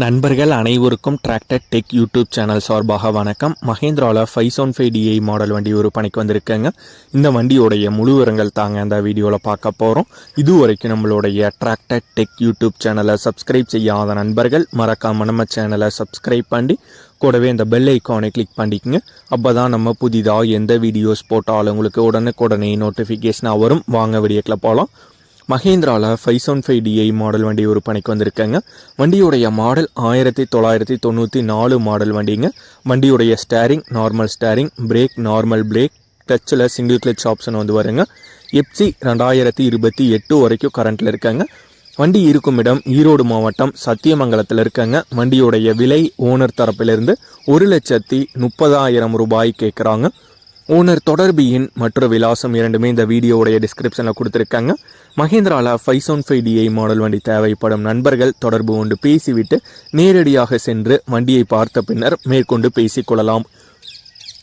நண்பர்கள் அனைவருக்கும் tractor tech YouTube channel சார்பாக வணக்கம். மஹேந்திராவில் five one five DI model வண்டி ஒரு பணிக்கு வந்திருக்கேங்க. இந்த வண்டியோடைய முழு விவரங்கள் தாங்க அந்த வீடியோவில் பார்க்க போகிறோம் இது வரைக்கும் நம்மளுடைய டிராக்டர் டெக் யூடியூப் சேனலை சப்ஸ்கிரைப் செய்யாத நண்பர்கள் மறக்காம நம்ம சேனலை சப்ஸ்கிரைப் பண்ணி கூடவே இந்த பெல் ஐக்கானை கிளிக் பண்ணிக்கங்க. அப்போ தான் நம்ம புதிதாக எந்த வீடியோஸ் போட்டாலும் உங்களுக்கு உடனுக்குடனே நோட்டிஃபிகேஷனாக வரும். வாங்க வீடியோக்கில் போகலாம் மஹேந்திராவில் five seven five DI model வண்டி ஒரு பணிக்கு வந்திருக்கேங்க. வண்டியுடைய மாடல் ஆயிரத்தி தொள்ளாயிரத்தி தொண்ணூற்றி நாலு மாடல் வண்டிங்க. வண்டியுடைய steering normal steering brake normal brake டச்சில் single clutch option வந்து வருங்க. எப்சி ரெண்டாயிரத்தி இருபத்தி எட்டு வரைக்கும் கரண்ட்டில் இருக்காங்க. வண்டி இருக்கும் இடம் ஈரோடு மாவட்டம் சத்தியமங்கலத்தில் இருக்காங்க. வண்டியுடைய விலை ஓனர் தரப்பிலிருந்து ஒரு லட்சத்தி முப்பதாயிரம் ரூபாய் கேட்குறாங்க ஓனர் தொடர்பு எண் மற்றும் விலாசம் இரண்டுமே இந்த வீடியோவுடைய டிஸ்கிரிப்ஷனில் கொடுத்துருக்காங்க. மஹேந்திராவில் five one five DI model வண்டி தேவைப்படும் நண்பர்கள் தொடர்பு கொண்டு பேசிவிட்டு நேரடியாக சென்று வண்டியை பார்த்த பின்னர் மேற்கொண்டு பேசிக்கொள்ளலாம்